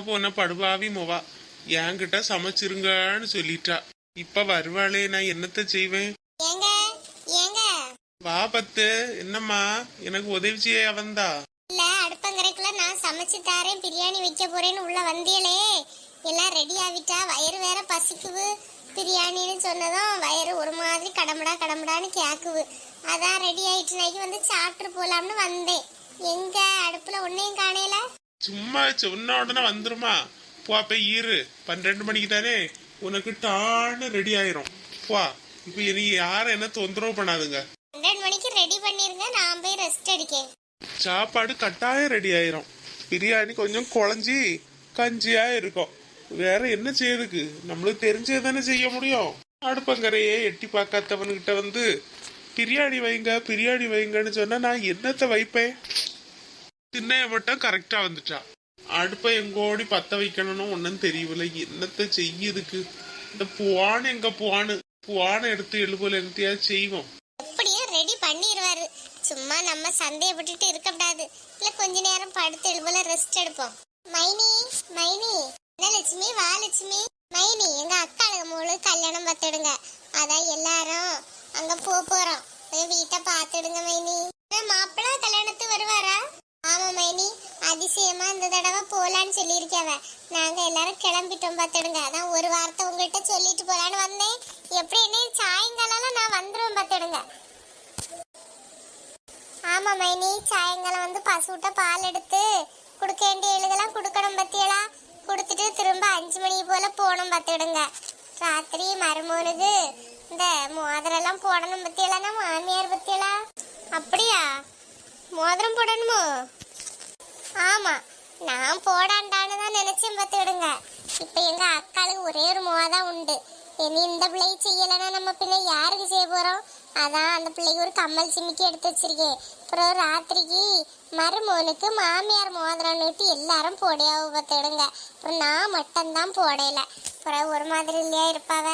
போன படுபாவி முவா. என்கிட்ட சமைச்சிருங்கன்னு சொல்லிட்டா. இப்ப வருவாளே நான் என்னத்த செய்வேன்? ஏங்க ஏங்க. வா பத்து என்னம்மா? எனக்கு உதவி செய்ய வந்தா. இல்ல அடுப்பங்கரைக்குள்ள நான் சமைச்சு தாரேன் பிரியாணி வைக்க போறேன்னு உள்ள வந்தியலே எல்லாம் ரெடி ஆகிட்டா வயிறு வேற பசிக்குது. பிரியாணின்னு சொன்னதும் வயிறு ஒரு மாதிரி கடம்படா கடம்படான்னு கேக்குது. அதான் ரெடி ஆயிட்டு நைக்கு வந்து சாப்பிட்டு போலாம்னு வந்தேன். எங்க அடுப்புல ஒன்னையும் காணையில சும்மா சொன்ன உடனே வந்துருமா? போ போய் இரு. பன்னெண்டு மணிக்கு தானே உனக்கு டான்னு ரெடி ஆயிரும். போ. இப்ப இனி யாரும் என்ன தொந்தரவு பண்ணாதுங்க. பன்னெண்டு மணிக்கு ரெடி பண்ணிருங்க. நான் போய் ரெஸ்ட் அடிக்கேன் சாப்பாடு கட்டாயம் ரெடி ஆயிரும். பிரியாணி கொஞ்சம் குழஞ்சி கஞ்சியா இருக்கும். வேற என்ன செய்யுதுக்கு நம்மளுக்கு தெரிஞ்சது தானே செய்ய முடியும். அடுப்பங்கரையே எட்டி பார்க்காதவனுகிட்ட வந்து பிரியாணி வைங்க பிரியாணி வைங்கன்னு சொன்னா நான் என்னத்தை வைப்பேன்? திண்ணைய மட்டும் கரெக்டா வந்துட்டா. அடுப்பை எங்கோடி பத்த வைக்கணும்னு ஒன்னும் தெரியல என்னத்தை செய்யுதுக்கு இந்த புவான் எங்க புவானு புவான எடுத்து எழுபோல என்னத்தையாவது செய்வோம். அப்படியே ரெடி பண்ணிடுவாரு சும்மா நம்ம சந்தேகப்பட்டுட்டு இருக்கக்கூடாது இல்ல கொஞ்ச நேரம் படுத்து எழுபோல ரெஸ்ட் எடுப்போம். மைனி மைனி. என்ன லட்சுமி? வா லட்சுமி. மைனி எங்க அக்கா முழு கல்யாணம் பார்த்துடுங்க. அதான் எல்லாரும் அங்க போக போறோம். வீட்டை பார்த்துடுங்க மைனி. மாப்பிள்ளை கல்யாணத்துக்கு வருவாரா? ஆமா மைனி. அதிசயமா இந்த தடவை போலான்னு சொல்லியிருக்கவ நாங்க எல்லாரும் கிளம்பிட்டோம் பார்த்துடுங்க அதான் ஒரு வார்த்தை உங்ககிட்ட சொல்லிட்டு போலான்னு வந்தேன். எப்படி என்ன? சாயங்காலம் நான் வந்துடுவேன் பாத்துடுங்க. ஆமா மைனி. சாயங்காலம் வந்து பசுட்ட பால் எடுத்து கொடுக்க வேண்டிய எழுதெல்லாம் கொடுக்கணும் பத்தியலா. கொடுத்துட்டு திரும்ப அஞ்சு மணி போல போகணும் பார்த்துடுங்க ராத்திரி மருமோனுக்கு இந்த மோதிரெல்லாம் போடணும் பத்தியலா. மாமியார் பத்தியலா. அப்படியா? மோதிரம் போடணுமோ? ஆமா நான் போடாண்டான்னு தான் நினைச்சேன் பார்த்துடுங்க இப்போ எங்க அக்காளுக்கு ஒரே ஒரு மோதா உண்டு. இனி இந்த பிள்ளைக்கு செய்யலைன்னா நம்ம பின்ன யாருக்கு செய்ய போகிறோம் அதான் அந்த பிள்ளைக்கு ஒரு கம்மல் சிமிக்கி எடுத்து வச்சிருக்கேன் அப்புறம் ராத்திரிக்கு மருமோனுக்கு மாமியார் மோதிரம்னுட்டு எல்லாரும் போடையாவை பார்த்துடுங்க அப்புறம் நான் மட்டும்தான் போடையில அப்புறம் ஒரு மாதிரி இல்லையா இருப்பாவ?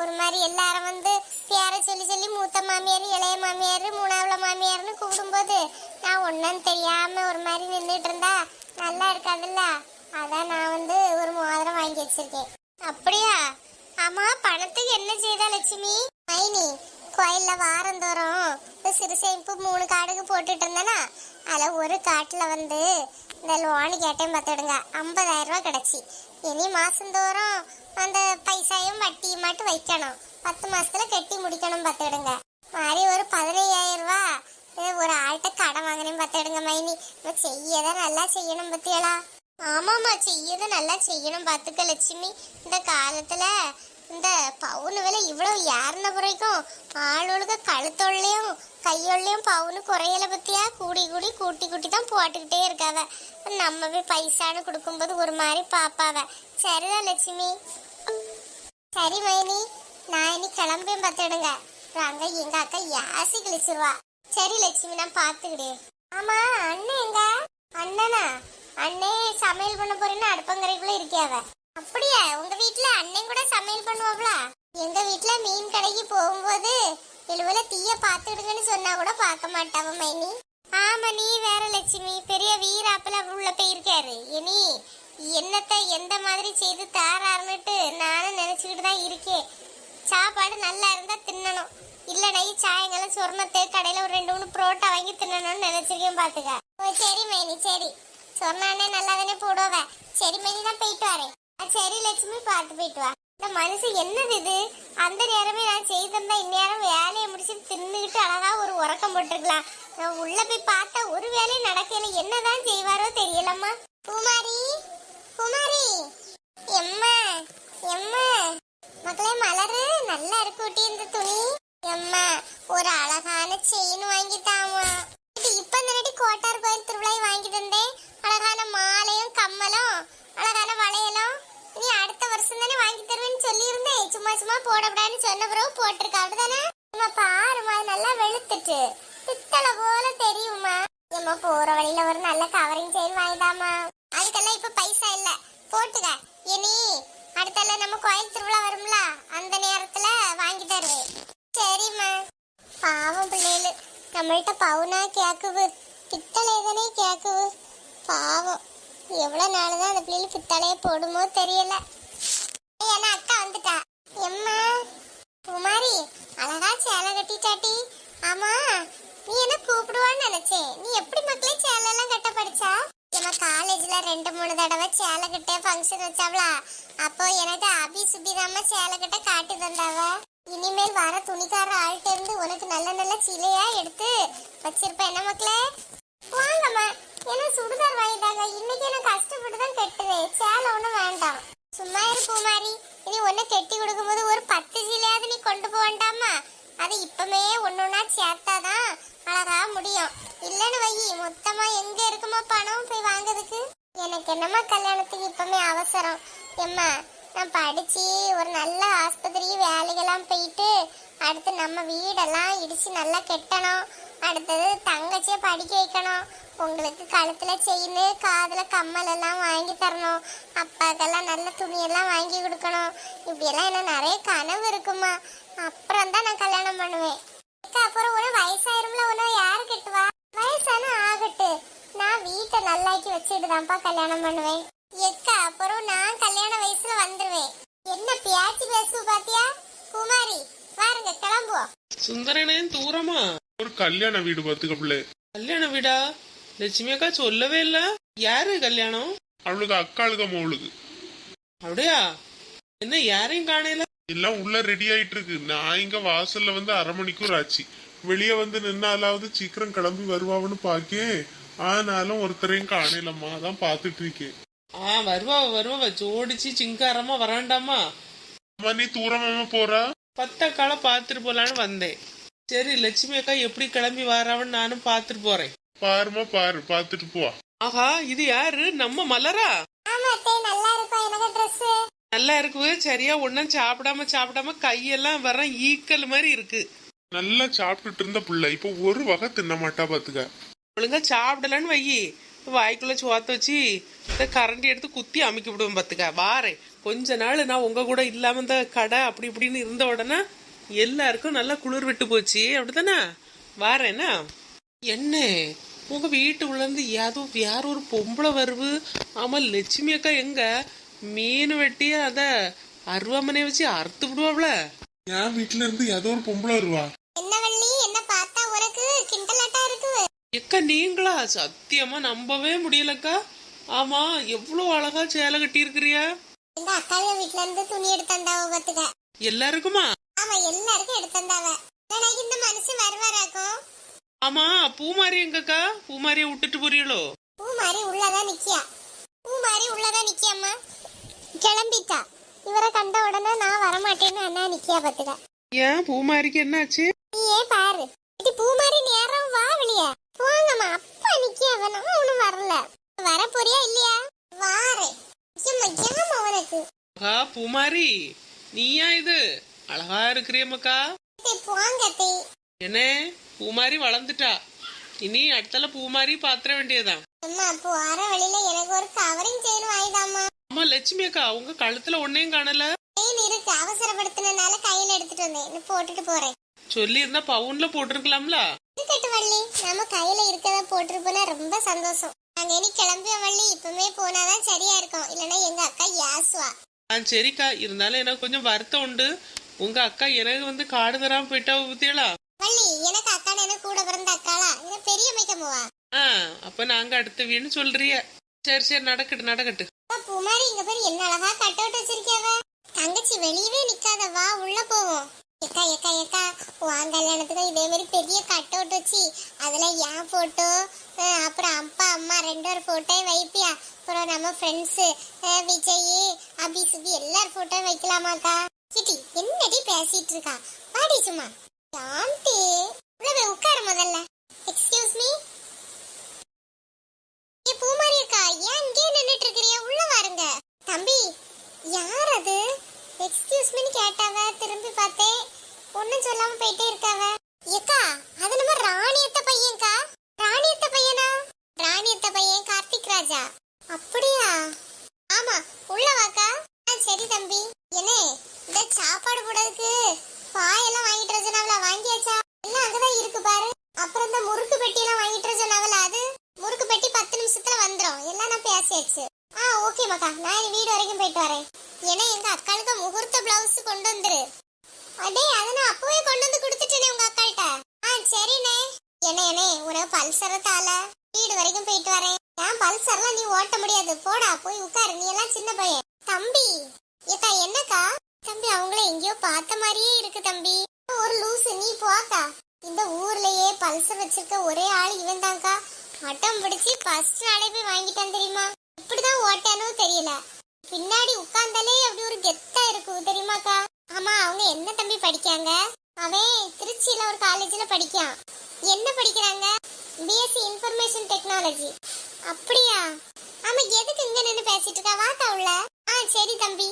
ஒரு மாதிரி எல்லாரும் வந்து பேரை சொல்லி சொல்லி மூத்த மாமியார் இளைய மாமியார் மூணாவில் மாமியார்னு கூப்பிடும்போது நான் ஒன்றும் தெரியாமல் ஒரு மாதிரி நின்றுட்டு இருந்தா நல்லா இருக்காதுல்ல? அதான் நான் வந்து ஒரு மோதிரம் வாங்கி வச்சிருக்கேன். அப்படியா? ஆமா பணத்துக்கு என்ன செய்தா லட்சுமி? மைனி கோயில்ல வாரந்தோறும் இந்த சிறுசேமிப்பு மூணு காடுக்கு போட்டுட்டு இருந்தேனா அதில் ஒரு காட்டில் வந்து இந்த லோனு கேட்டேன் பார்த்துடுங்க. ஐம்பதாயிரம் ரூபா கிடச்சி. இனி மாசந்தோறும் அந்த பைசாயும் வட்டியும் மட்டும் வைக்கணும். பத்து மாசத்துல கட்டி முடிக்கணும் பார்த்துடுங்க. மாதிரி ஒரு பதினையாயிரம் ரூபா ஒரு ஆள்கிட்ட கடன் வாங்கினேன் பார்த்துடுங்க மைனி. நம்ம செய்யதான் நல்லா செய்யணும் பத்தியலா? ஆமாம்மா செய்யதை நல்லா செய்யணும் பார்த்துக்க லட்சுமி. இந்த காலத்தில் இந்த பவுன் விலை இவ்வளவு ஏறின பிறகும் ஆளுகளுக்கு கழுத்தொள்ளையும் கையொள்ளையும் பவுனு குறையல பத்தியா? கூடி கூடி கூட்டி கூட்டி தான் போட்டுக்கிட்டே இருக்காவ. நம்ம போய் பைசான்னு கொடுக்கும்போது ஒரு மாதிரி பாப்பாவ. சரிதான் லட்சுமி. சரி மைனி. நான் இனி கிளம்பியும் பார்த்துடுங்க அங்க எங்க அக்கா யாசி கிழிச்சிருவா. சரி லட்சுமி நான் பாத்துக்கிட்டேன் ஆமா அண்ணன் எங்க? அண்ணனா? அண்ணே சமையல் பண்ண போறேன்னு அடுப்பங்கரைக்குள்ள இருக்கியாவ. அப்படியா? உங்க வீட்டு அண்ணன் சமையல் எங்க வீட்ல மீன் கடைக்கு போகும்போது இழுவல தீய பாத்துடுங்கன்னு சொன்னா கூட பார்க்க மாட்டாவ மைனி. ஆமா நீ வேற லட்சுமி. பெரிய வீராப்புல உள்ள போயிருக்காரு. இனி என்னத்தை எந்த மாதிரி செய்து தாராருன்னுட்டு நானும் நினைச்சுக்கிட்டு தான் இருக்கேன். சாப்பாடு நல்லா இருந்தா தின்னணும். இல்லடா சாயங்காலம் சொர்ணத்தை கடையில ஒரு ரெண்டு மூணு புரோட்டா வாங்கி தின்னணும்னு நினைச்சிருக்கேன் பாத்துக்க. ஓ சரி மைனி சரி. சொன்னானே நல்லா தானே போடுவேன் சரி மைனி தான் போயிட்டு வரேன். சரி லட்சுமி பார்த்து போயிட்டு வா. இந்த மனசு என்னது இது? அந்த நேரமே நான் செய்திருந்தா இந்நேரம் வேலையை முடிச்சு தின்னுக்கிட்டு அழகா ஒரு உறக்கம் போட்டிருக்கலாம். நான் உள்ள போய் பார்த்தா ஒரு வேலையும் நடக்கல. என்னதான் செய்வாரோ தெரியலம்மா. குமாரி குமாரி எம்மா எம்மா. மக்களே மலரு. நல்லா இருக்கு ஊட்டி இந்த துணி. எம்மா ஒரு அழகான செயின் வாங்கிட்டாமா. இது இப்ப இந்த கோட்டார் கோயில் திருவிழாய் வாங்கி தந்தேன். அழகான மாலையும் கம்மலும் அழகான வளையலும். நீ அடுத்த வருஷம் தானே வாங்கி தருவேன்னு சொல்லியிருந்தேன். சும்மா சும்மா போடக்கூடாதுன்னு சொன்ன பிறகு போட்டிருக்கா. அப்படிதானே? அம்மா பாருமா அது நல்லா வெளுத்துட்டு. பித்தளை போல தெரியுமா நம்ம போற வழியில ஒரு நல்ல கவரிங் செயின் வாங்கிதாமா அதுக்கெல்லாம் இப்ப பைசா இல்ல. போட்டுக்க. இனி அடுத்தால நம்ம கோயில் திருவிழா வரும்ல அந்த நேரத்துல வாங்கி தருவேன். சரிம்மா. பாவம் பிள்ளைகளு. நம்மள்கிட்ட பவுனா கேக்குவு பித்தளை தானே கேக்குவு பாவம். எவ்வளோ நாள் தான் அந்த பிள்ளைக்கு தலையை போடுமோ தெரியல. ஏன்னா அக்கா வந்துட்டா. எம்மா? குமாரி அழகா சேலை கட்டிட்டாட்டி. ஆமா நீ என்ன கூப்பிடுவான்னு நினைச்சேன் நீ எப்படி மக்களே சேலை எல்லாம் கட்ட படிச்சா? நம்ம காலேஜ்ல ரெண்டு மூணு தடவை சேலை கட்ட ஃபங்க்ஷன் வச்சாவளா? அப்போ எனக்கு அபி சுபிதாம சேலை கட்ட காட்டி தந்தாவ. இனிமேல் வர துணிக்கார ஆள்கிட்ட இருந்து உனக்கு நல்ல நல்ல சிலையா எடுத்து வச்சிருப்பேன் என்ன மக்களே? வாங்கம்மா. ஏன்னா சுடிதார் வாங்கிட்டாங்க? இன்னைக்கு நான் கஷ்டப்பட்டு தான் கட்டுவேன் சேலை ஒன்றும் வேண்டாம். சும்மா இரு பூமாரி. இனி ஒன்று கட்டி கொடுக்கும்போது ஒரு பத்து சீலையாவது நீ கொண்டு போக வேண்டாமா? அது இப்பமே சேர்த்தா சேர்த்தாதான் அழகா முடியும். இல்லைன்னு வை மொத்தமா எங்க இருக்குமா பணம் போய் வாங்குறதுக்கு? எனக்கு என்னம்மா கல்யாணத்துக்கு இப்பமே அவசரம்? எம்மா நான் படிச்சு ஒரு நல்ல ஆஸ்பத்திரி வேலைக்கெல்லாம் போயிட்டு அடுத்து நம்ம வீடெல்லாம் இடிச்சு நல்லா கெட்டணும். அடுத்தது தங்கச்சியை படிக்க வைக்கணும். உங்களுக்கு கழுத்தில் செயின் காதில் கம்மல் எல்லாம் வாங்கி தரணும். அப்பாக்கெல்லாம் நல்ல துணியெல்லாம் வாங்கி கொடுக்கணும். இப்படியெல்லாம் எனக்கு நிறைய கனவு இருக்குமா அப்புறம் தான் நான் கல்யாணம் பண்ணுவேன். அக்கா, அப்புறம் உன வயசாயிரும்ல உன யாரு கட்டுவா? வயசான ஆகட்டு. நான் வீட்டை நல்லாக்கி வச்சுட்டு தான்ப்பா கல்யாணம் பண்ணுவேன். எக்கா அப்புறம் நான் கல்யாண வயசுல வந்துருவேன். என்ன பியாச்சி பேசுவ பாத்தியா? குமாரி வாருங்க கிளம்புவோம். சுந்தரனே தூரமா? ஒரு கல்யாண வீடு பார்த்துக்க பிள்ளை. கல்யாண வீடா? லட்சுமி அக்கா சொல்லவே இல்ல. யாரு கல்யாணம்? அவளுக்கு அக்காளுக மோளுக்கு. அப்படியா? என்ன யாரையும் காணையில எல்லாம் உள்ள ரெடி ஆயிட்டு இருக்கு நான் இங்க வாசல்ல வந்து அரை மணிக்கூர் ஆச்சு. வெளியே வந்து நின்னாலாவது சீக்கிரம் கிளம்பி வருவான்னு பாக்கே ஆனாலும் ஒருத்தரையும் காணலம்மா. அதான் பாத்துட்டு இருக்கேன். ஆ வருவா வருவா. ஜோடிச்சு சிங்காரமா வராண்டாமா? அம்மா நீ தூரமாம போறா? பத்தக்கால பாத்துட்டு போலான்னு வந்தேன். சரி லட்சுமி அக்கா எப்படி கிளம்பி வராவன்னு நானும் பாத்துட்டு போறேன். பாருமா பாரு பாத்துட்டு போ. ஆஹா இது யாரு? நம்ம மலரா? நல்லா இருப்பா எனக்கு ட்ரெஸ் நல்லா இருக்கு சரியா ஒன்னும் சாப்பிடாம சாப்பிடாம கையெல்லாம் வர ஈக்கல் மாதிரி இருக்கு. நல்லா சாப்பிட்டுட்டு இருந்த புள்ள இப்ப ஒரு வகை தின்ன மாட்டா பாத்துக்க. ஒழுங்கா சாப்பிடலன்னு வையி வாய்க்குள்ள சோத்த வச்சு இந்த கரண்டி எடுத்து குத்தி அமைக்க விடுவேன் பாத்துக்க. வாரேன். கொஞ்ச நாள் நான் உங்க கூட இல்லாம இந்த கடை அப்படி இப்படின்னு இருந்த உடனே எல்லாருக்கும் நல்லா குளிர் விட்டு போச்சு. அப்படிதானே வாரேன்னா என்ன? உங்க வீட்டு உள்ள இருந்து ஏதோ வேற ஒரு பொம்பளை வருவு. ஆமா லட்சுமி அக்கா எங்க? மீன் வெட்டி அத அருவாமனை வச்சு அறுத்து விடுவாப்ல. என் வீட்டுல இருந்து ஏதோ ஒரு பொம்பளை வருவா? என்ன வள்ளி? என்ன பார்த்தா உனக்கு? கிண்டலாட்டா இருக்கு. எக்கா நீங்களா? சத்தியமா நம்பவே முடியலக்கா. ஆமா எவ்வளவு அழகா சேலை கட்டி இருக்கிறியா எல்லாருக்குமா? ஆமா எல்லாருக்கும் எடுத்தாண்டாவ இல்லைனா இந்த மனுஷன் வருவாராக்கும் ஆமா பூமாரி எங்கக்கா? பூமாரிய விட்டுட்டு போறீங்களோ? பூ மாதிரி உள்ளதான் நிக்கியா? பூ மாதிரி உள்ளதான் நிக்கியாம்மா? கிளம்பிட்டா. இவரை கண்ட உடனே நான் வரமாட்டேன்னு அண்ணா நிக்கியா பாத்துக்க. ஏன்? பூமாரிக்கு என்னாச்சு? நீயே பாரு. இது பூ மாதிரி நேரம் வா வெளியே. போங்கம்மா அப்பா நிக்கியா நான் ஒண்ணும் வரல. வர போறியா இல்லையா? வாரேன் ஏம்மா ஏமா உனக்கு. ஆஹா பூமாரி. நீயா இது? அழகா இருக்கிறியம்மக்கா. என்ன பூமாரி வளர்ந்துட்டா. இனி அடுத்தால பூமாரி பாத்திர வேண்டியதான் அம்மா லட்சுமி அக்கா உங்க கழுத்துல ஒன்னையும் காணல. இருக்கு அவசரப்படுத்தினால கையில எடுத்துட்டு வந்தேன். போட்டுட்டு போறேன். சொல்லி இருந்தா பவுன்ல போட்டிருக்கலாம்ல. இருக்கட்டும் வள்ளி நம்ம கையில இருக்கத போட்டுட்டு போனா ரொம்ப சந்தோஷம். நாங்க இனி கிளம்பிய வள்ளி இப்பவுமே போனாதான் சரியா இருக்கும். இல்லைன்னா எங்க அக்கா யாசுவா. ஆ சரிக்கா. இருந்தாலும் எனக்கு கொஞ்சம் வருத்தம் உண்டு. உங்க அக்கா எனக்கு வந்து காடு தராம போயிட்டா பத்தியலா? வள்ளி எனக்கு அக்கா எனக்கு கூட பிறந்த அக்காளா? இதை பெரிய மைக்கம்மாவா ஆ அப்ப நாங்க அடுத்த வீடு சொல்றிய. சரி சரி நடக்கட்டு நடக்கட்டு. பூமாரி இங்க பேர் என்ன அழகா கட் அவுட் வச்சிருக்கியாவ தங்கச்சி வெளியவே நிக்காத வா உள்ள போவோம். எக்கா எக்கா எக்கா உன் கல்யாணத்துக்கு இதே மாதிரி பெரிய கட் அவுட் வச்சு அதுல என் போட்டோ அப்புறம் அப்பா அம்மா ரெண்டு ஒரு போட்டோ வைப்பியா? அப்புறம் நம்ம ஃப்ரெண்ட்ஸ் விஜய் அபி சுபி எல்லார் போட்டோ வைக்கலாமாக்கா சிட்டி என்னடி பேசிட்டு இருக்கா பாடி சும்மா. சாந்தி உள்ள உட்கார உட்காரு முதல்ல. எக்ஸ்கியூஸ் மீ ஏ பூமாரி இருக்கா ஏன் இங்கே நின்னுட்டு இருக்கிறியா உள்ள வாருங்க. தம்பி யார் அது? எக்ஸ்கியூஸ் மீ கேட்டாவ திரும்பி பார்த்தேன். ஒண்ணும் சொல்லாம போயிட்டே இருக்காவ. ஏக்கா அது நம்ம ராணியத்த பையன்க்கா? ராணியத்த பையனா? ராணியத்த பையன் கார்த்திக் ராஜா. அப்படியா? ஆமா உள்ள வாக்கா. ஆ சரி தம்பி. என்ன இந்த சாப்பாடு போடுறதுக்கு பாயெல்லாம் வாங்கிட்டு வர வாங்கியாச்சா? எல்லாம் அங்கதான் இருக்கு பாரு. அப்புறம் இந்த முறுக்கு பெட்டி எல்லாம் வாங்கிட்டு வர அது முறுக்கு பெட்டி பத்து நிமிஷத்துல வந்துடும் எல்லாம் நான் பேசியாச்சு. ஆ ஓகே மக்கா நான் வீடு வரைக்கும் போயிட்டு வரேன். ஏன்னா எங்க அக்காளுக்கு முகூர்த்த பிளவுஸ் கொண்டு வந்துரு. அடே அதை நான் அப்பவே கொண்டு வந்து கொடுத்துட்டேனே உங்க அக்காள்கிட்ட ஆ சரிண்ணே. என்ன என்னே? உனக்கு பல்சரத்தால வீடு வரைக்கும் போயிட்டு வரேன். ஏன் பல்சர்லாம் நீ ஓட்ட முடியாது. போடா போய் உட்காரு. நீ எல்லாம் சின்ன பையன். தம்பி. ஏக்கா என்னக்கா? தம்பி அவங்கள எங்கேயோ பார்த்த மாதிரியே இருக்கு தம்பி. ஒரு லூசு நீ போக்கா. இந்த ஊர்லயே பல்சர் வச்சிருக்க ஒரே ஆள் இவன் தான்க்கா அட்டம் பிடிச்சி ஃபர்ஸ்ட் நாளே போய் வாங்கிட்டான் தெரியுமா? இப்படிதான் ஓட்டானோ தெரியல. பின்னாடி உட்கார்ந்தாலே அப்படி ஒரு கெத்தா இருக்கும் தெரியுமாக்கா? ஆமா அவங்க என்ன தம்பி படிக்காங்க அவன் திருச்சியில ஒரு காலேஜ்ல படிக்கான் என்ன படிக்கிறாங்க? பிஎஸ்சி இன்ஃபர்மேஷன் டெக்னாலஜி அப்படியா? ஆமா எதுக்கு இங்க நின்று பேசிட்டு இருக்கா? வாத்தா உள்ள. ஆ சரி தம்பி.